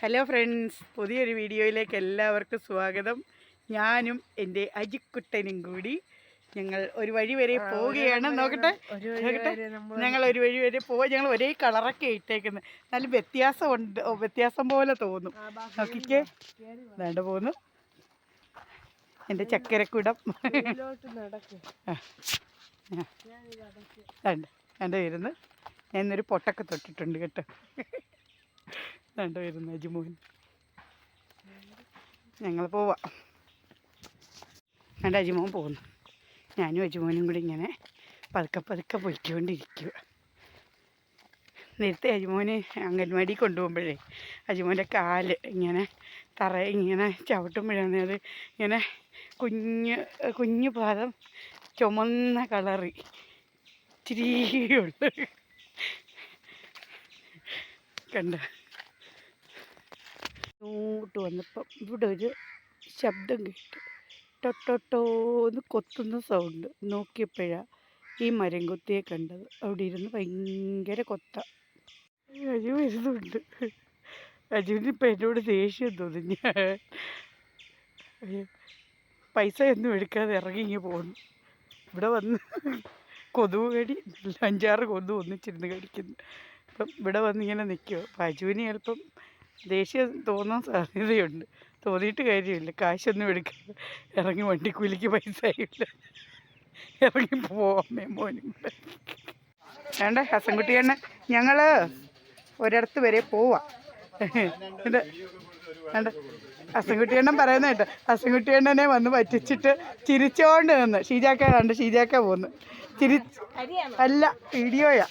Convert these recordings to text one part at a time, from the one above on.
Hello friends പുതിയൊരു വീഡിയോയിലേക്ക് എല്ലാവർക്കും സ്വാഗതം. ഞാനും എന്റെ അജിക്കുട്ടനും കൂടി ഞങ്ങൾ ഒരു വഴി വരെ പോവുകയാണ്. നോക്കട്ടെ നോക്കട്ടെ. ഞങ്ങൾ ഒരു വഴി വരെ പോവുക ഞങ്ങൾ ഒരേ കളറൊക്കെ ഇട്ടേക്കുന്നത് നല്ല വ്യത്യാസമുണ്ട്. ഉണ്ട് വ്യത്യാസം പോലെ തോന്നും. നോക്കിക്കേ. വേണ്ട പോന്നു എന്റെ ചക്കരക്കുടം. വേണ്ട വേണ്ട വരുന്നു ഞാൻ ഇന്നൊരു പൊട്ടൊക്കെ തൊട്ടിട്ടുണ്ട് കേട്ടോ. വേണ്ട വരുന്നു അജിമോൻ ഞങ്ങൾ പോവാം. എന്റെ അജിമോൻ പോകുന്നു. ഞാനും അജിമോനും കൂടി ഇങ്ങനെ പതുക്കെ പതുക്കെ പോയിക്കൊണ്ടിരിക്കുക നേരത്തെ അജിമോന് അംഗൻവാടി കൊണ്ടുപോകുമ്പോഴേ അജിമോന്റെ കാൽ ഇങ്ങനെ തറ ഇങ്ങനെ ചവിട്ടുമ്പോഴാണ് അത് ഇങ്ങനെ കുഞ്ഞ് കുഞ്ഞു പാദം ചുമന്ന കളറി ഇത്തിരിയുള്ളു കണ്ട? ഇങ്ങോട്ട് വന്നപ്പം ഇവിടെ ഒരു ശബ്ദം കേട്ടു ടൊട്ടൊട്ടോന്ന് കൊത്തുന്ന സൗണ്ട് നോക്കിയപ്പോഴാണ് ഈ മരം കൊത്തിയെ കണ്ടത്. അവിടെ ഇരുന്ന് ഭയങ്കര കൊത്ത. അജു വരുന്നുണ്ട്. അജുവിന് ഇപ്പം എന്നോട് ദേഷ്യം തോന്നി. ഞാൻ പൈസ ഒന്നും എടുക്കാതെ ഇറങ്ങി ഇങ്ങനെ പോകുന്നു ഇവിടെ വന്ന് കൊതുക് കടി അഞ്ചാറ് കൊതു ഒന്നിച്ചിരുന്ന് കടിക്കുന്നു. അപ്പം ഇവിടെ വന്നിങ്ങനെ നിൽക്കുമോ അപ്പം അജുവിന് ചിലപ്പം ദേഷ്യം തോന്നാൻ സാധ്യതയുണ്ട്. തോന്നിയിട്ട് കാര്യമില്ല. കാശൊന്നും എടുക്കില്ല ഇറങ്ങി വണ്ടിക്കൂലിക്ക് പൈസ ഇല്ല ഇറങ്ങി പോവാമേ മോനും കൂടെ. വേണ്ട? ഹസൻകുട്ടി എണ്ണ ഞങ്ങൾ ഒരിടത്ത് വരെ പോവാം. വേണ്ട. ഹസൻകുട്ടി അണ്ണൻ പറയുന്ന കേട്ടോ. ഹസൻകുട്ടി അണ്ണനെ വന്ന് പറ്റിച്ചിട്ട് ചിരിച്ചോണ്ട് നിന്ന്. ഷീജാക്ക കണ്ട് ഷീജാക്ക പോന്ന്. ചിരി അല്ല വീഡിയോയാ.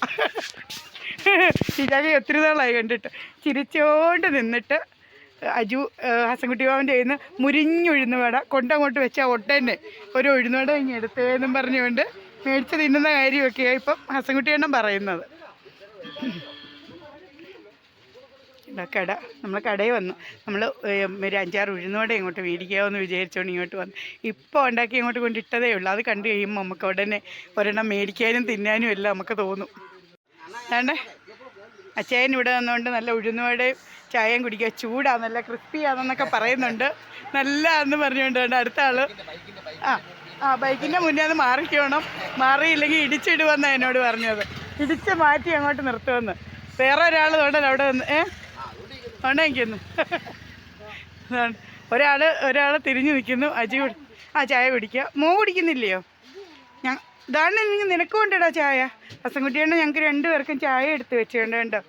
ഷീജാക്ക ഒത്തിരി നാളായി കണ്ടിട്ട്. ചിരിച്ചോണ്ട് നിന്നിട്ട് അജു ഹസൻകുട്ടി ബാബന്റെ കയ്യിൽ നിന്ന് മുരിഞ്ഞുഴുന്ന വട കൊണ്ടങ്ങോട്ട് വെച്ച ഒട്ടന്നെ ഒരു ഉഴുന്നുവട ഇങ്ങനെ എടുത്തേന്നും പറഞ്ഞുകൊണ്ട് മേടിച്ച് തിന്നുന്ന കാര്യമൊക്കെയാണ് ഇപ്പം ഹസൻകുട്ടി എണ്ണം പറയുന്നത് കട. നമ്മൾ കടയിൽ വന്നു. നമ്മൾ ഒരു അഞ്ചാറ് ഉഴുന്നോടെ ഇങ്ങോട്ട് മേടിക്കാമെന്ന് വിചാരിച്ചുകൊണ്ട് ഇങ്ങോട്ട് വന്നു. ഇപ്പോൾ ഉണ്ടാക്കി ഇങ്ങോട്ട് കൊണ്ടിട്ടതേ ഉള്ളൂ. അത് കണ്ടു കഴിയുമ്പോൾ നമുക്ക് ഉടനെ ഒരെണ്ണം മേടിക്കാനും തിന്നാനും എല്ലാം നമുക്ക് തോന്നും. വേണ്ടേ? അച്ചായൻ ഇവിടെ വന്നുകൊണ്ട് നല്ല ഉഴുന്നുവടയും ചായയും കുടിക്കുക. ചൂടാ നല്ല ക്രിസ്പിയാണെന്നൊക്കെ പറയുന്നുണ്ട്. നല്ല എന്ന് പറഞ്ഞുകൊണ്ട് വേണ്ട അടുത്ത ആൾ. ആ ആ ബൈക്കിന്റെ മുന്നേ അത് മാറിക്കണം. മാറിയില്ലെങ്കിൽ ഇടിച്ചിടുവെന്ന എന്നോട് പറഞ്ഞത്. ഇടിച്ച് മാറ്റി അങ്ങോട്ട് നിർത്തുമെന്ന് വേറെ ഒരാൾ തോണ്ടല്ലോ അവിടെ വന്ന് ഏ? തോണ്ട നിൽക്കുന്നു ഒരാൾ ഒരാൾ തിരിഞ്ഞു നിൽക്കുന്നു. അജി ആ ചായ കുടിക്കുക. മോ കുടിക്കുന്നില്ലയോ? ഇതാണ് നിനക്ക് കൊണ്ടിടാ ചായ? അസംകുട്ടിയാണ് ഞങ്ങൾക്ക് രണ്ടുപേർക്കും ചായ എടുത്ത് വെച്ചുകൊണ്ട് കണ്ടോ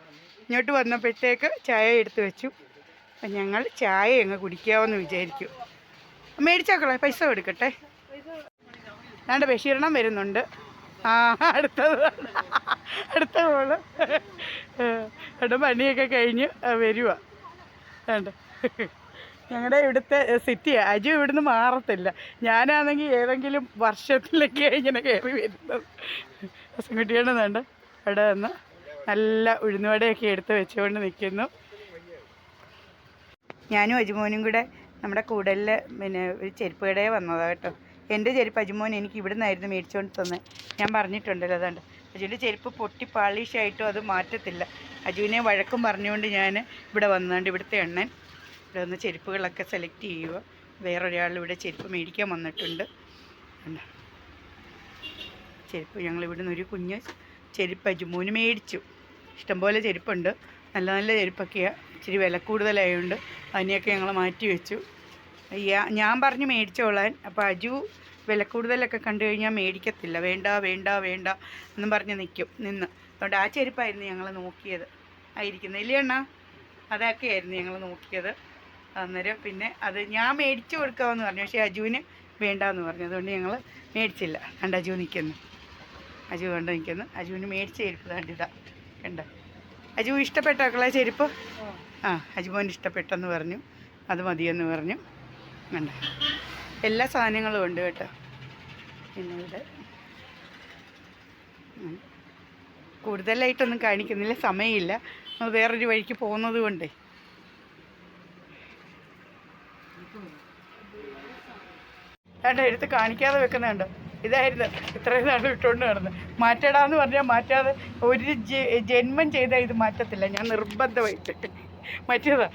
ഇങ്ങോട്ട് വന്നപ്പോഴത്തേക്ക് ചായ എടുത്ത് വെച്ചു. അപ്പം ഞങ്ങൾ ചായ അങ്ങ് കുടിക്കാമെന്ന് വിചാരിക്കും മേടിച്ചാക്കളെ പൈസ കൊടുക്കട്ടെ. ഞാണ്ട് ബഷീറണം വരുന്നുണ്ട്. ആ അടുത്തത്. അടുത്ത മോൾ. അവിടെ പണിയൊക്കെ കഴിഞ്ഞ് വരുവാണ്ട് വേണ്ട. ഞങ്ങളുടെ ഇവിടുത്തെ സിറ്റി അജു ഇവിടുന്ന് മാറത്തില്ല. ഞാനാണെങ്കിൽ ഏതെങ്കിലും വർഷത്തിലൊക്കെ ഇങ്ങനെ കയറി വരുന്നത്. ഹസൻകുട്ടിയാണ് വേണ്ട. അവിടെ നിന്ന് നല്ല ഉഴുന്നുവടയൊക്കെ എടുത്ത് വെച്ചുകൊണ്ട് നിൽക്കുന്നു ഞാനും അജുമോനും കൂടെ നമ്മുടെ കൂടലിൽ പിന്നെ ഒരു ചെരുപ്പ് കടയെ വന്നതാണ് കേട്ടോ. എന്റെ ചെരുപ്പ് അജുമോൻ എനിക്ക് ഇവിടെ നിന്നായിരുന്നു മേടിച്ചുകൊണ്ട് തന്നെ. ഞാൻ പറഞ്ഞിട്ടുണ്ടല്ലോ അതുകൊണ്ട് അജുവിന്റെ ചെരുപ്പ് പൊട്ടി പാളിഷായിട്ടും അത് മാറ്റത്തില്ല. അജുവിനെ വഴക്കും പറഞ്ഞുകൊണ്ട് ഞാൻ ഇവിടെ വന്നതുകൊണ്ട് ഇവിടുത്തെ എണ്ണൻ. ഇവിടെ നിന്ന് ചെരുപ്പുകളൊക്കെ സെലക്ട് ചെയ്യുക. വേറൊരാൾ ഇവിടെ ചെരുപ്പ് മേടിക്കാൻ വന്നിട്ടുണ്ട്? ചെരുപ്പ് ഞങ്ങൾ ഇവിടെ നിന്ന് ഒരു കുഞ്ഞ് ചെരുപ്പ് അജുമോന് മേടിച്ചു. ഇഷ്ടംപോലെ ചെരുപ്പുണ്ട്. നല്ല നല്ല ചെരുപ്പൊക്കെയാണ് ഇച്ചിരി വില കൂടുതലായതുകൊണ്ട് അതിനെയൊക്കെ ഞങ്ങൾ മാറ്റി വെച്ചു. ഞാൻ പറഞ്ഞു മേടിച്ചോളാൻ. അപ്പോൾ അജു വില കൂടുതലൊക്കെ കണ്ടു കഴിഞ്ഞാൽ മേടിക്കത്തില്ല. വേണ്ട വേണ്ട വേണ്ട എന്നും പറഞ്ഞ് നിൽക്കും നിന്ന്. അതുകൊണ്ട് ആ ചെരുപ്പായിരുന്നു ഞങ്ങൾ നോക്കിയത്. ആയിരിക്കുന്നില്ലേ അണ്ണാ? അതൊക്കെയായിരുന്നു ഞങ്ങൾ നോക്കിയത്. അന്നേരം പിന്നെ അത് ഞാൻ മേടിച്ചു കൊടുക്കാമെന്ന് പറഞ്ഞു. പക്ഷേ അജുവിന് വേണ്ടാന്ന് പറഞ്ഞു. അതുകൊണ്ട് ഞങ്ങൾ മേടിച്ചില്ല. കണ്ട അജു നിൽക്കുന്നു അജു കണ്ട് നിൽക്കുന്നു അജുവിന് മേടിച്ച ചെരുപ്പ് കണ്ടിതാ കണ്ട? അജു ഇഷ്ടപ്പെട്ട മക്കളെ ചെരുപ്പ്? ആ അജുമോൻ ഇഷ്ടപ്പെട്ടെന്ന് പറഞ്ഞു. അത് മതിയെന്ന് പറഞ്ഞു. കണ്ട? എല്ലാ സാധനങ്ങളും ഉണ്ട് കേട്ടോ. പിന്നെ ഇവിടെ. കൂടുതലായിട്ടൊന്നും കാണിക്കുന്നില്ല. സമയമില്ല. വേറൊരു വഴിക്ക് പോകുന്നത് കൊണ്ടേ. വേണ്ട എടുത്ത് കാണിക്കാതെ വെക്കുന്നുണ്ട്. ഇതായിരുന്നു ഇത്രയും നാൾ ഇട്ടുകൊണ്ട് നടന്ന്. മാറ്റടാന്ന് പറഞ്ഞാൽ മാറ്റാതെ ഒരു ജന്മം ചെയ്താൽ ഇത് മാറ്റത്തില്ല. ഞാൻ നിർബന്ധമായിട്ട് മറ്റേതാ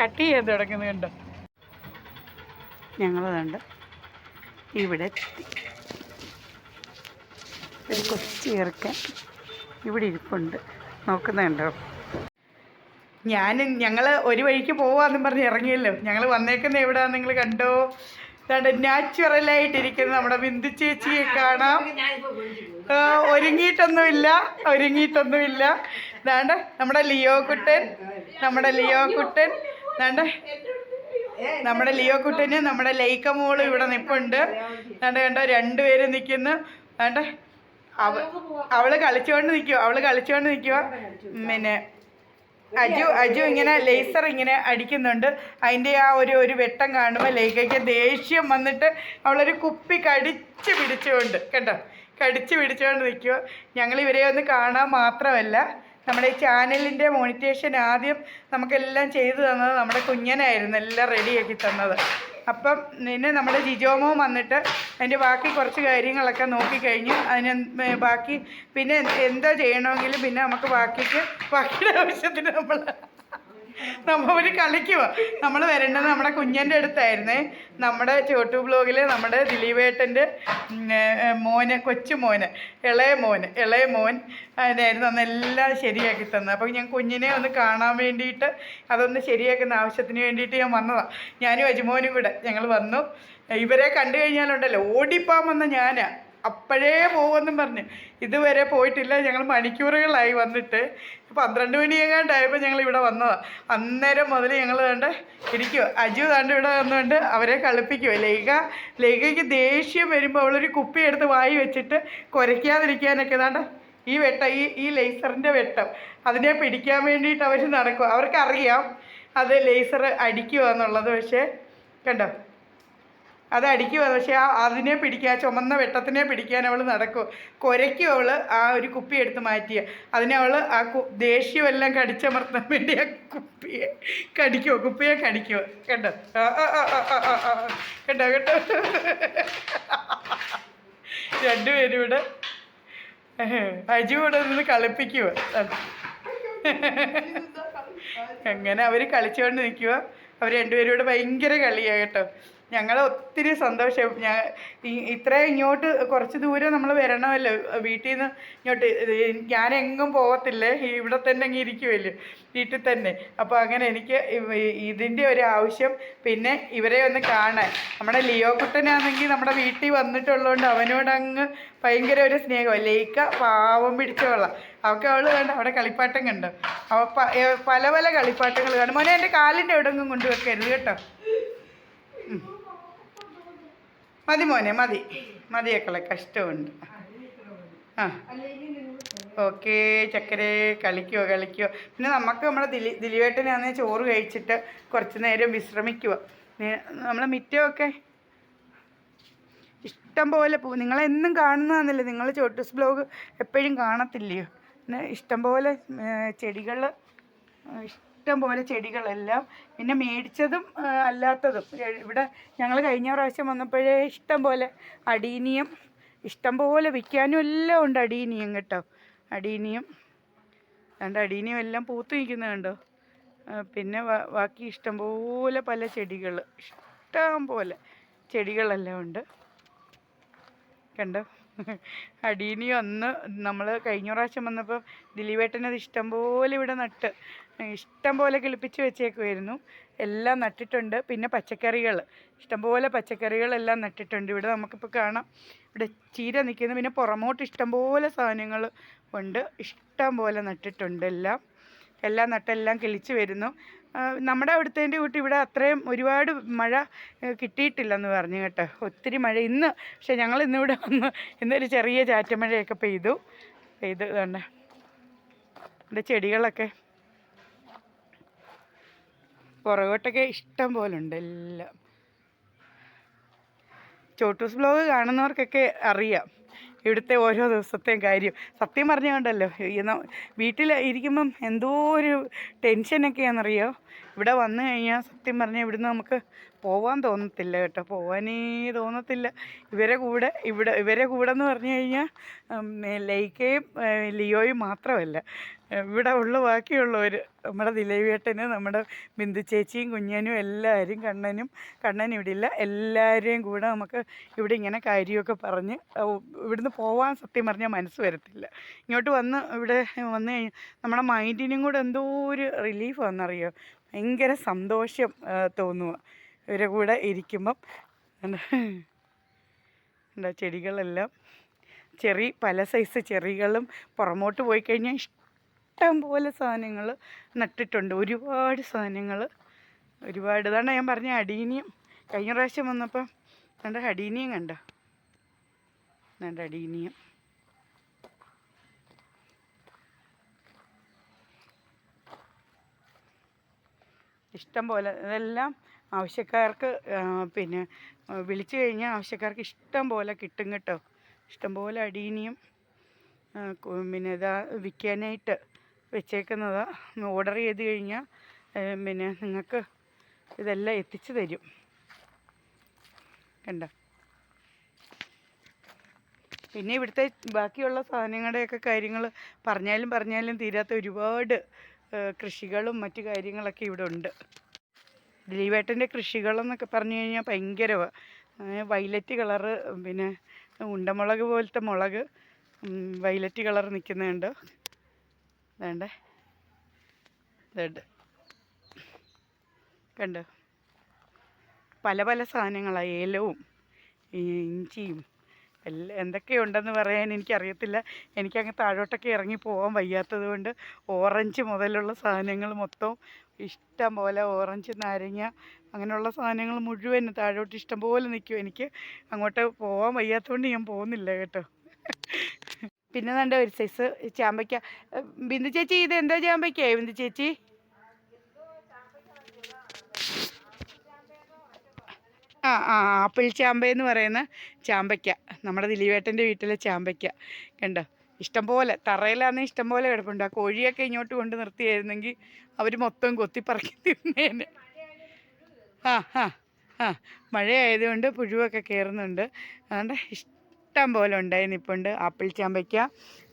കട്ട് ചെയ്യാൻ ഞങ്ങൾ കണ്ട്? ഇവിടെ ഒരു കൊച്ചു ഇവിടെ ഇരിപ്പുണ്ട്. നോക്കുന്നുണ്ടോ ഞാൻ ഞങ്ങൾ ഒരു വഴിക്ക് പോവാന്നും പറഞ്ഞ് ഇറങ്ങിയല്ലോ. ഞങ്ങൾ വന്നേക്കുന്ന എവിടെയാണെന്ന് നിങ്ങൾ കണ്ടോ? നാച്ചുറലായിട്ടിരിക്കുന്ന നമ്മുടെ ബിന്ദു ചേച്ചിയെ കാണാം. ഒരുങ്ങിയിട്ടൊന്നുമില്ല ഒരുങ്ങിയിട്ടൊന്നുമില്ല. ഇതാണ്ട് നമ്മുടെ ലിയോ കുട്ടൻ നമ്മുടെ ലിയോ കുട്ടൻ ഇതാണ്ട് നമ്മുടെ ലിയോ കുട്ടന് നമ്മുടെ ലൈക്ക മോൾ ഇവിടെ നിൽപ്പുണ്ട് കണ്ട കണ്ടോ രണ്ടുപേരും നിൽക്കുന്നു അവ അവൾ കളിച്ചുകൊണ്ട് നിൽക്കുക അവൾ കളിച്ചുകൊണ്ട് നിൽക്കുക പിന്നെ അജു അജു ഇങ്ങനെ ലേസർ ഇങ്ങനെ അടിക്കുന്നുണ്ട്. അതിന്റെ ആ ഒരു ഒരു വെട്ടം കാണുമ്പോൾ ലേഖയ്ക്ക് ദേഷ്യം വന്നിട്ട് അവളൊരു കുപ്പി കടിച്ച് പിടിച്ചുകൊണ്ട് കേട്ടോ കടിച്ച് പിടിച്ചുകൊണ്ട് നിൽക്കുക ഞങ്ങൾ ഇവരെ ഒന്ന് കാണാൻ മാത്രമല്ല നമ്മുടെ ഈ ചാനലിന്റെ മോണിറ്റേഷൻ ആദ്യം നമുക്കെല്ലാം ചെയ്തു തന്നത് നമ്മുടെ കുഞ്ഞനായിരുന്നു എല്ലാം റെഡിയാക്കി തന്നത്. അപ്പം പിന്നെ നമ്മുടെ ജിജോമോ വന്നിട്ട് അതിന്റെ ബാക്കി കുറച്ച് കാര്യങ്ങളൊക്കെ നോക്കിക്കഴിഞ്ഞു അതിന് ബാക്കി പിന്നെ എന്താ ചെയ്യണമെങ്കിലും പിന്നെ നമുക്ക് ബാക്കിക്ക് ബാക്കിയുടെ ആവശ്യത്തിന് നമ്മൾ നമ്മൾ ഒരു കളിക്കുക നമ്മൾ വരേണ്ടത് നമ്മുടെ കുഞ്ഞന്റെ അടുത്തായിരുന്നേ. നമ്മുടെ ചോട്ടു ബ്ലോഗിൽ നമ്മുടെ ദിലീപേട്ടന്റെ മോന് കൊച്ചു മോന് ഇളയ മോന് ഇളയ മോൻ അതിനായിരുന്നു അന്നെല്ലാം ശരിയാക്കി തന്നത്. അപ്പോൾ ഞാൻ കുഞ്ഞിനെ ഒന്ന് കാണാൻ വേണ്ടിയിട്ട് അതൊന്ന് ശരിയാക്കുന്ന ആവശ്യത്തിന് വേണ്ടിയിട്ട് ഞാൻ വന്നതാണ് ഞാനും അജുമോനും കൂടെ ഞങ്ങൾ വന്നു. ഇവരെ കണ്ടു കഴിഞ്ഞാലുണ്ടല്ലോ ഓടിപ്പാൻ വന്ന ഞാനാ. അപ്പോഴേ പോകുമെന്നും പറഞ്ഞ്. ഇതുവരെ പോയിട്ടില്ല. ഞങ്ങൾ മണിക്കൂറുകളായി വന്നിട്ട്. പന്ത്രണ്ട് മണിയെങ്ങാണ്ടായപ്പോൾ ഞങ്ങൾ ഇവിടെ വന്നതാണ് അന്നേരം മുതൽ ഞങ്ങൾ കണ്ട് ഇരിക്കുക അജു കണ്ട് ഇവിടെ വന്നുകൊണ്ട് അവരെ കളിപ്പിക്കുക ലേഖ ലേഖയ്ക്ക് ദേഷ്യം വരുമ്പോൾ അവളൊരു കുപ്പി എടുത്ത് വായി വെച്ചിട്ട് കുരയ്ക്കാതിരിക്കാനൊക്കെ ദാണ്ട ഈ വെട്ട ഈ ഈ ലേസറിന്റെ വെട്ടം. അതിനെ പിടിക്കാൻ വേണ്ടിയിട്ട് അവർ നടക്കും അവർക്കറിയാം അത് ലേസർ അടിക്കുക എന്നുള്ളത് പക്ഷേ കണ്ടോ? അത് അടിക്കുക പക്ഷേ ആ അതിനെ പിടിക്കാൻ ചുമന്ന വെട്ടത്തിനെ പിടിക്കാൻ അവൾ നടക്കും. കുരയ്ക്കും അവൾ ആ ഒരു കുപ്പി എടുത്ത് മാറ്റിയ. അതിനെ അവൾ ആ കു ദേഷ്യമെല്ലാം കടിച്ചമർത്താൻ വേണ്ടി ആ കുപ്പിയെ കടിക്കുമോ കുപ്പിയെ കടിക്കുമോ കേട്ടോ. കേട്ടോ കേട്ടോ രണ്ടുപേരും ഇവിടെ അജു ഇവിടെ നിന്ന് കളിപ്പിക്കുക അങ്ങനെ അവർ കളിച്ചുകൊണ്ട് നിൽക്കുക അവർ രണ്ടുപേരും ഇവിടെ ഭയങ്കര കളിയാണ് കേട്ടോ. ഞങ്ങൾ ഒത്തിരി സന്തോഷം. ഞാൻ ഇത്രയും ഇങ്ങോട്ട് കുറച്ച് ദൂരം നമ്മൾ വരണമല്ലോ. വീട്ടിൽ നിന്ന് ഇങ്ങോട്ട് ഞാൻ എങ്ങും പോകത്തില്ലേ ഇവിടെ തന്നെ അങ്ങ് ഇരിക്കുമല്ലോ വീട്ടിൽ തന്നെ. അപ്പോൾ അങ്ങനെ എനിക്ക് ഇതിന്റെ ഒരു ആവശ്യം. പിന്നെ ഇവരെ ഒന്ന് കാണാൻ. നമ്മുടെ ലിയോ കുട്ടനാണെങ്കിൽ നമ്മുടെ വീട്ടിൽ വന്നിട്ടുള്ളതുകൊണ്ട് അവനോട് അങ്ങ് ഭയങ്കര ഒരു സ്നേഹം. ലേക്ക പാവം പിടിച്ചോളാം അവൾക്ക് അവൾ വേണ്ട. അവിടെ കളിപ്പാട്ടം കണ്ടോ? അവ പല പല കളിപ്പാട്ടങ്ങൾ കാണും. മോനെ എന്റെ കാലിന്റെ എവിടെങ്ങും കൊണ്ടുവെക്കരുത് കേട്ടോ. മതി മോനെ മതി. മതിയേക്കളെ കഷ്ടമുണ്ട്. ആ. ഓക്കെ ചക്കരെ കളിക്കുവോ കളിക്കുവോ പിന്നെ നമുക്ക് നമ്മുടെ ദിലി ദിലീപേട്ടനാന്ന് ചോറ് കഴിച്ചിട്ട് കുറച്ച് നേരം വിശ്രമിക്കുക നമ്മളെ മിറ്റമൊക്കെ ഇഷ്ടം പോലെ പൂ നിങ്ങളെന്നും കാണുന്നതാണല്ലേ നിങ്ങൾ ചോട്ടൂസ് ബ്ലോഗ് എപ്പോഴും കാണത്തില്ലയോ? പിന്നെ ഇഷ്ടം പോലെ ചെടികൾ ഇഷ്ടം പോലെ ചെടികളെല്ലാം പിന്നെ മേടിച്ചതും അല്ലാത്തതും. ഇവിടെ ഞങ്ങൾ കഴിഞ്ഞ പ്രാവശ്യം വന്നപ്പോഴേ ഇഷ്ടം പോലെ അടീനിയം ഇഷ്ടം പോലെ വിൽക്കാനും എല്ലാം ഉണ്ട് അടീനിയം കേട്ടോ. അടീനിയം. രണ്ട് അടീനിയം എല്ലാം പൂത്ത് നിൽക്കുന്നത് കണ്ടോ? പിന്നെ ബാക്കി ഇഷ്ടം പോലെ പല ചെടികൾ ഇഷ്ടം പോലെ ചെടികളെല്ലാം ഉണ്ട്. കണ്ടോ? അടീനി ഒന്ന് നമ്മൾ കഴിഞ്ഞ പ്രാവശ്യം വന്നപ്പോൾ ദിലീപേട്ടനത് ഇഷ്ടം പോലെ ഇവിടെ നട്ട് ഇഷ്ടം പോലെ കിളിപ്പിച്ച് വെച്ചേക്കുമായിരുന്നു എല്ലാം നട്ടിട്ടുണ്ട്. പിന്നെ പച്ചക്കറികൾ ഇഷ്ടംപോലെ പച്ചക്കറികളെല്ലാം നട്ടിട്ടുണ്ട്. ഇവിടെ നമുക്കിപ്പോൾ കാണാം. ഇവിടെ ചീര നിൽക്കുന്നു. പിന്നെ പുറമോട്ട് ഇഷ്ടംപോലെ സാധനങ്ങൾ ഉണ്ട്. ഇഷ്ടം പോലെ നട്ടിട്ടുണ്ട് എല്ലാം. എല്ലാം നട്ടെല്ലാം കിളിച്ച് വരുന്നു. നമ്മുടെ അവിടുത്തേന്റെ കൂട്ടി ഇവിടെ അത്രയും ഒരുപാട് മഴ കിട്ടിയിട്ടില്ലെന്ന് പറഞ്ഞു കേട്ടോ. ഒത്തിരി മഴ ഇന്ന് പക്ഷെ ഞങ്ങൾ ഇന്നിവിടെ വന്ന് ഇന്നൊരു ചെറിയ ചാറ്റമഴയൊക്കെ പെയ്തു. പെയ്ത് തന്നെ എന്റെ ചെടികളൊക്കെ പുറകോട്ടൊക്കെ ഇഷ്ടം പോലെ ഉണ്ട് എല്ലാം. ചോട്ടൂസ് ബ്ലോഗ് കാണുന്നവർക്കൊക്കെ അറിയാം. ഇവിടുത്തെ ഓരോ ദിവസത്തെയും കാര്യം. സത്യം പറഞ്ഞുകൊണ്ടല്ലോ വീട്ടിൽ ഇരിക്കുമ്പം എന്തോ ഒരു ടെൻഷനൊക്കെയാണെന്നറിയോ ഇവിടെ വന്നു കഴിഞ്ഞാൽ സത്യം പറഞ്ഞാൽ ഇവിടുന്ന് നമുക്ക് പോവാൻ തോന്നത്തില്ല കേട്ടോ. പോവാനേ തോന്നത്തില്ല. ഇവരെ കൂടെ ഇവിടെ ഇവരെ കൂടെ എന്ന് പറഞ്ഞു കഴിഞ്ഞാൽ ലൈക്കയും ലിയോയും മാത്രമല്ല. ഇവിടെ ഉള്ള ബാക്കിയുള്ളവർ നമ്മുടെ ദിലൈവേട്ടന് നമ്മുടെ ബിന്ദു ചേച്ചിയും കുഞ്ഞനും എല്ലാവരും കണ്ണനും കണ്ണൻ ഇവിടെ ഇല്ല എല്ലാവരെയും കൂടെ നമുക്ക് ഇവിടെ ഇങ്ങനെ കാര്യമൊക്കെ പറഞ്ഞ് ഇവിടുന്ന് പോവാൻ സത്യം പറഞ്ഞാൽ മനസ്സ് വരത്തില്ല. ഇങ്ങോട്ട് വന്ന് ഇവിടെ വന്നു കഴിഞ്ഞാൽ നമ്മുടെ മൈൻഡിനും കൂടെ എന്തോ ഒരു റിലീഫ് വന്നറിയോ ഭയങ്കര സന്തോഷം തോന്നുക. ഇവരെ കൂടെ ഇരിക്കുമ്പം. എന്താ ചെടികളെല്ലാം? ചെറി പല സൈസ് ചെറികളും പുറമോട്ട് പോയി കഴിഞ്ഞാൽ ഇഷ്ടം പോലെ സാധനങ്ങൾ നട്ടിട്ടുണ്ട്. ഒരുപാട് സാധനങ്ങൾ. ഒരുപാട് ഇതാണ് ഞാൻ പറഞ്ഞ അടീനിയം. കഴിഞ്ഞ പ്രാവശ്യം വന്നപ്പോൾ കണ്ട അടീനിയം കണ്ട? കണ്ട അടീനിയം. ഇഷ്ടം പോലെ ഇതെല്ലാം ആവശ്യക്കാർക്ക് പിന്നെ വിളിച്ചു കഴിഞ്ഞാൽ ആവശ്യക്കാർക്ക് ഇഷ്ടം പോലെ കിട്ടും കേട്ടോ. ഇഷ്ടം പോലെ അടീനിയും പിന്നെ ഇതാ വിൽക്കാനായിട്ട് വെച്ചേക്കുന്നത്. ഓർഡർ ചെയ്ത് കഴിഞ്ഞാൽ പിന്നെ നിങ്ങൾക്ക് ഇതെല്ലാം എത്തിച്ചു തരും. കണ്ട? പിന്നെ ഇവിടുത്തെ ബാക്കിയുള്ള സാധനങ്ങളുടെയൊക്കെ കാര്യങ്ങൾ പറഞ്ഞാലും പറഞ്ഞാലും തീരാത്ത ഒരുപാട് കൃഷികളും മറ്റു കാര്യങ്ങളൊക്കെ ഇവിടെ ഉണ്ട് ദിലീപേട്ടന്റെ കൃഷികളെന്നൊക്കെ പറഞ്ഞു കഴിഞ്ഞാൽ ഭയങ്കര വൈലറ്റ് കളറ് പിന്നെ ഉണ്ടമുളക് പോലത്തെ മുളക് വൈലറ്റ് കളർ നിൽക്കുന്നുണ്ട്. വേണ്ടേ? ഇതുണ്ട് കണ്ടോ? പല പല സാധനങ്ങളാണ് ഏലവും ഇഞ്ചിയും എല്ലാം എന്തൊക്കെയുണ്ടെന്ന് പറയാൻ എനിക്കറിയത്തില്ല. എനിക്കങ്ങ് താഴോട്ടൊക്കെ ഇറങ്ങി പോകാൻ വയ്യാത്തത് കൊണ്ട് ഓറഞ്ച് മുതലുള്ള സാധനങ്ങൾ മൊത്തം ഇഷ്ടം പോലെ ഓറഞ്ച് നാരങ്ങ അങ്ങനെയുള്ള സാധനങ്ങൾ മുഴുവൻ താഴോട്ട് ഇഷ്ടം പോലെ നിൽക്കും. എനിക്ക് അങ്ങോട്ട് പോകാൻ വയ്യാത്തതുകൊണ്ട് ഞാൻ പോകുന്നില്ല കേട്ടോ. പിന്നെ നല്ല ഒരു സൈസ് ചാമ്പയ്ക്ക. ബിന്ദു ചേച്ചി ഇത് എന്താ ചാമ്പയ്ക്ക? ബിന്ദു ചേച്ചി? ആ ആ ആപ്പിൾ ചാമ്പ എന്ന് പറയുന്ന ചാമ്പയ്ക്ക. നമ്മുടെ ദിലീപേട്ടന്റെ വീട്ടിലെ ചാമ്പയ്ക്ക. കണ്ടോ? ഇഷ്ടംപോലെ തറയിലാണ് ഇഷ്ടംപോലെ കിടപ്പുണ്ട്. ആ കോഴിയൊക്കെ ഇങ്ങോട്ട് കൊണ്ട് നിർത്തിയായിരുന്നെങ്കിൽ അവർ മൊത്തം കൊത്തിപ്പറക്കി തിന്നേനെ. ആ ആ ആ. മഴയായതുകൊണ്ട് പുഴുവൊക്കെ കയറുന്നുണ്ട് അതുകൊണ്ട് ഇഷ്ടം പോലെ ഉണ്ടായി നിൽപ്പുണ്ട് ആപ്പിൾ ചാമ്പയ്ക്ക.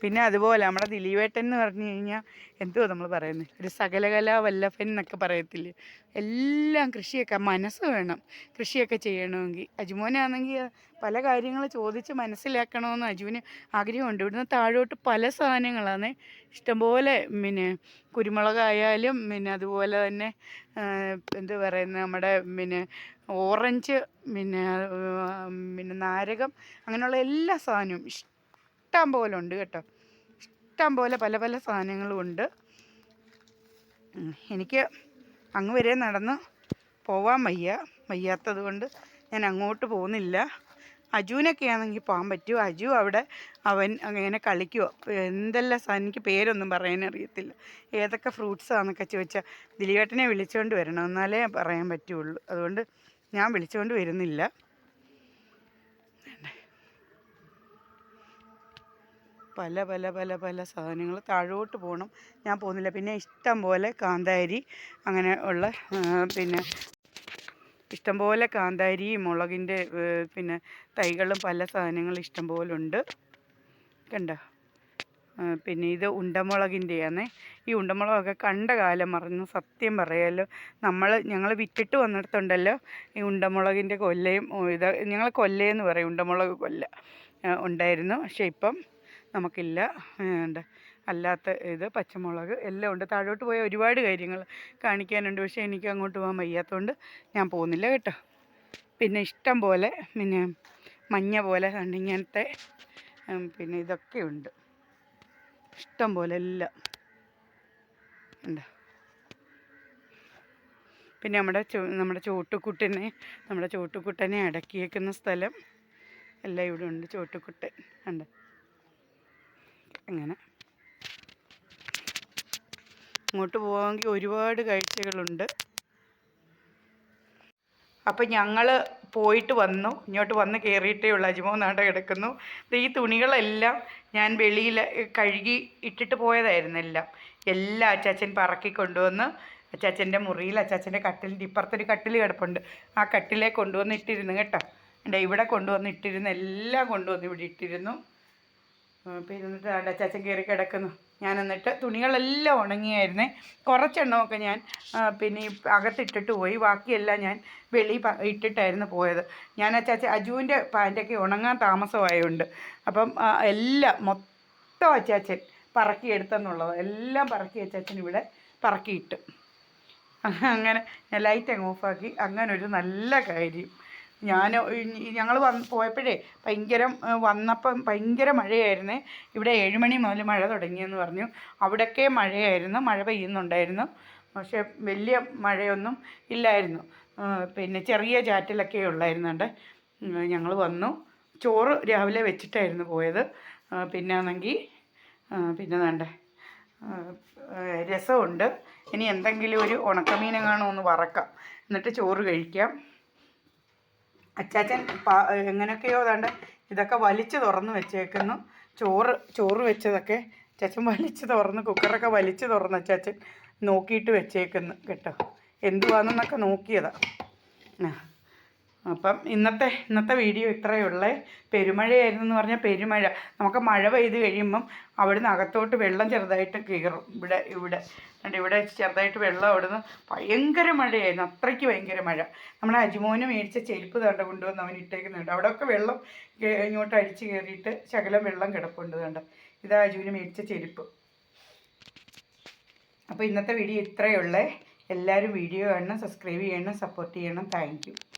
പിന്നെ അതുപോലെ നമ്മുടെ ദിലീപേട്ടൻ എന്ന് പറഞ്ഞു കഴിഞ്ഞാൽ എന്തുവാ നമ്മൾ പറയുന്നത് ഒരു സകലകല വല്ലഭൻ എന്നൊക്കെ പറയത്തില്ലേ. എല്ലാം കൃഷിയൊക്കെ മനസ്സ് വേണം. കൃഷിയൊക്കെ ചെയ്യണമെങ്കിൽ. അജുമോനാണെങ്കിൽ പല കാര്യങ്ങൾ ചോദിച്ച് മനസ്സിലാക്കണമെന്ന് അജുവിന് ആഗ്രഹമുണ്ട്. ഇവിടുന്ന് താഴോട്ട് പല സാധനങ്ങളാണ്. ഇഷ്ടംപോലെ പിന്നെ കുരുമുളകായാലും പിന്നെ അതുപോലെ തന്നെ എന്ത് പറയുന്നത് നമ്മുടെ പിന്നെ ഓറഞ്ച് പിന്നെ പിന്നെ നാരകം അങ്ങനെയുള്ള എല്ലാ സാധനവും ഇഷ്ടം പോലെ ഉണ്ട് കേട്ടോ. ഇഷ്ടം പോലെ പല പല സാധനങ്ങളും ഉണ്ട്. എനിക്ക് അങ്ങ് വരെ നടന്ന് പോവാൻ വയ്യ. വയ്യാത്തത് കൊണ്ട് ഞാൻ അങ്ങോട്ട് പോകുന്നില്ല. അജുവിനൊക്കെ ആണെങ്കിൽ പോകാൻ പറ്റും. അജു അവിടെ അവൻ അങ്ങനെ കളിക്കുമോ എന്തെല്ലാം സാധനം എനിക്ക് പേരൊന്നും പറയാൻ അറിയത്തില്ല. ഏതൊക്കെ ഫ്രൂട്ട്സ് ആണെന്നൊക്കെ ചോദിച്ചാൽ ദിലീപേട്ടനെ വിളിച്ചുകൊണ്ട് വരണം. എന്നാലേ പറയാൻ പറ്റുള്ളൂ. അതുകൊണ്ട് ഞാൻ വിളിച്ചുകൊണ്ട് വരുന്നില്ല. പല പല പല പല സാധനങ്ങൾ താഴോട്ട് പോകണം ഞാൻ പോകുന്നില്ല. പിന്നെ ഇഷ്ടം പോലെ കാന്താരി അങ്ങനെ ഉള്ള പിന്നെ ഇഷ്ടം പോലെ കാന്താരി മുളകിന്റെ പിന്നെ തൈകളും പല സാധനങ്ങളും ഇഷ്ടം പോലെ ഉണ്ട്. കണ്ടോ? പിന്നെ ഇത് ഉണ്ടമുളകിന്റെയാണ് ഈ ഉണ്ടമുളകൊക്കെ കണ്ട കാലം മറന്ന് സത്യം പറയാലോ. നമ്മൾ ഞങ്ങൾ വിറ്റിട്ട് വന്നിടത്തുണ്ടല്ലോ ഈ ഉണ്ടമുളകിന്റെ കൊല്ലയും ഇത് ഞങ്ങൾ കൊല്ലയെന്ന് പറയും ഉണ്ടമുളക് കൊല്ല ഉണ്ടായിരുന്നു. പക്ഷേ ഇപ്പം നമുക്കില്ല. അല്ലാത്ത ഇത് പച്ചമുളക് എല്ലാം ഉണ്ട്. താഴോട്ട് പോയ ഒരുപാട് കാര്യങ്ങൾ കാണിക്കാനുണ്ട്. പക്ഷേ എനിക്ക് അങ്ങോട്ട് പോകാൻ വയ്യാത്തതുകൊണ്ട് ഞാൻ പോകുന്നില്ല കേട്ടോ. പിന്നെ ഇഷ്ടം പോലെ പിന്നെ മഞ്ഞ പോലെ കണ്ട് ഇങ്ങനത്തെ പിന്നെ ഇതൊക്കെ ഉണ്ട്. ഇഷ്ടം പോലെ എല്ലാം. ഉണ്ട് പിന്നെ നമ്മുടെ നമ്മുടെ ചോട്ടുക്കുട്ടനെ നമ്മുടെ ചോട്ടുക്കുട്ടനെ അടക്കിയേക്കുന്ന സ്ഥലം എല്ലാം ഇവിടെ ഉണ്ട്. ചോട്ടുക്കുട്ടൻ ഉണ്ട് അങ്ങനെ. അങ്ങോട്ട് പോകാമെങ്കിൽ ഒരുപാട് കാഴ്ചകളുണ്ട്. അപ്പം ഞങ്ങൾ പോയിട്ട് വന്നു. ഇങ്ങോട്ട് വന്ന് കയറിയിട്ടേ ഉള്ളൂ. അജിമോ നാട് കിടക്കുന്നു. ഈ തുണികളെല്ലാം ഞാൻ വെളിയിൽ കഴുകി ഇട്ടിട്ട് പോയതായിരുന്നു എല്ലാം എല്ലാം അച്ചാച്ചൻ പറക്കി കൊണ്ടുവന്ന് അച്ചാച്ചന്റെ മുറിയിൽ അച്ചാച്ചന്റെ കട്ടിലിന്റെ ഇപ്പുറത്തൊരു കട്ടിൽ കിടപ്പുണ്ട്. ആ കട്ടിലെ കൊണ്ടുവന്ന് ഇട്ടിരുന്നു കേട്ടോ. എന്റെ ഇവിടെ കൊണ്ടുവന്ന് ഇട്ടിരുന്നു. എല്ലാം കൊണ്ടുവന്ന് ഇവിടെ ഇട്ടിരുന്നു. പിന്നെ ഇരുന്നിട്ട് അച്ചാച്ചൻ കയറി കിടക്കുന്നു. ഞാൻ എന്നിട്ട് തുണികളെല്ലാം ഉണങ്ങിയായിരുന്നേ. കുറച്ചെണ്ണമൊക്കെ ഞാൻ പിന്നെ അകത്തിട്ടിട്ട് പോയി. ബാക്കിയെല്ലാം ഞാൻ വെളി ഇട്ടിട്ടായിരുന്നു പോയത്. ഞാൻ ആ ചാച്ച അജുവിന്റെ പാന്റൊക്കെ ഉണങ്ങാൻ താമസമായതുകൊണ്ട് അപ്പം എല്ലാം മൊത്തം അച്ചാച്ചൻ പറക്കിയെടുത്തെന്നുള്ളത്. എല്ലാം പറക്കി അച്ചാച്ചൻ ഇവിടെ പറക്കിയിട്ട്. അങ്ങനെ ലൈറ്റ് അങ്ങ് ഓഫാക്കി. അങ്ങനെ ഒരു നല്ല കാര്യം. ഞാൻ ഞങ്ങൾ വന്ന് പോയപ്പോഴേ ഭയങ്കര വന്നപ്പം ഭയങ്കര മഴയായിരുന്നേ. ഇവിടെ ഏഴുമണി മുതൽ മഴ തുടങ്ങിയെന്ന് പറഞ്ഞു. അവിടെയൊക്കെ മഴയായിരുന്നു മഴ പെയ്യുന്നുണ്ടായിരുന്നു. പക്ഷേ വലിയ മഴയൊന്നും ഇല്ലായിരുന്നു. പിന്നെ ചെറിയ ചാറ്റലൊക്കെ ഉള്ളായിരുന്നുണ്ട് ഞങ്ങൾ വന്നു. ചോറ് രാവിലെ വെച്ചിട്ടായിരുന്നു പോയത്. പിന്നാണെങ്കിൽ പിന്നെ വേണ്ടേ രസമുണ്ട്. ഇനി എന്തെങ്കിലും ഒരു ഉണക്കമീനെങ്ങാണോ ഒന്ന് വറക്കാം. എന്നിട്ട് ചോറ് കഴിക്കാം. അച്ചാച്ചൻ എങ്ങനെയൊക്കെയോ അതാണ്ട് ഇതൊക്കെ വലിച്ചു തുറന്ന് വെച്ചേക്കുന്നു. ചോറ് ചോറ് വെച്ചതൊക്കെ അച്ചാച്ചൻ വലിച്ചു തുറന്ന് കുക്കറൊക്കെ വലിച്ചു തുറന്ന് അച്ചാച്ചൻ നോക്കിയിട്ട് വെച്ചേക്കുന്നു കേട്ടോ. എന്തുവാണെന്നൊക്കെ നോക്കിയതാണ് ആ. അപ്പം ഇന്നത്തെ ഇന്നത്തെ വീഡിയോ ഇത്രയേ ഉള്ളേ. പെരുമഴയായിരുന്നു എന്ന് പറഞ്ഞാൽ പെരുമഴ. നമുക്ക് മഴ പെയ്ത് കഴിയുമ്പം അവിടുന്ന് അകത്തോട്ട് വെള്ളം ചെറുതായിട്ട് കയറും ഇവിടെ ഇവിടെ. എന്നിട്ട് ഇവിടെ ചെറുതായിട്ട് വെള്ളം അവിടുന്ന് ഭയങ്കര മഴയായിരുന്നു. അത്രയ്ക്ക് ഭയങ്കര മഴ. നമ്മുടെ അജിമോന് മേടിച്ച ചെരുപ്പ് തണ്ട കൊണ്ടുവന്ന് അവൻ ഇട്ടേക്കുന്നുണ്ട്. അവിടെയൊക്കെ വെള്ളം ഇങ്ങോട്ട് അടിച്ച് കയറിയിട്ട് ശകലം വെള്ളം കിടപ്പുണ്ട് തണ്ട ഇതാ അജുവിന് മേടിച്ച ചെരുപ്പ്. അപ്പോൾ ഇന്നത്തെ വീഡിയോ ഇത്രയേ ഉള്ളേ. എല്ലാവരും വീഡിയോ കാണണം സബ്സ്ക്രൈബ് ചെയ്യണം സപ്പോർട്ട് ചെയ്യണം. താങ്ക്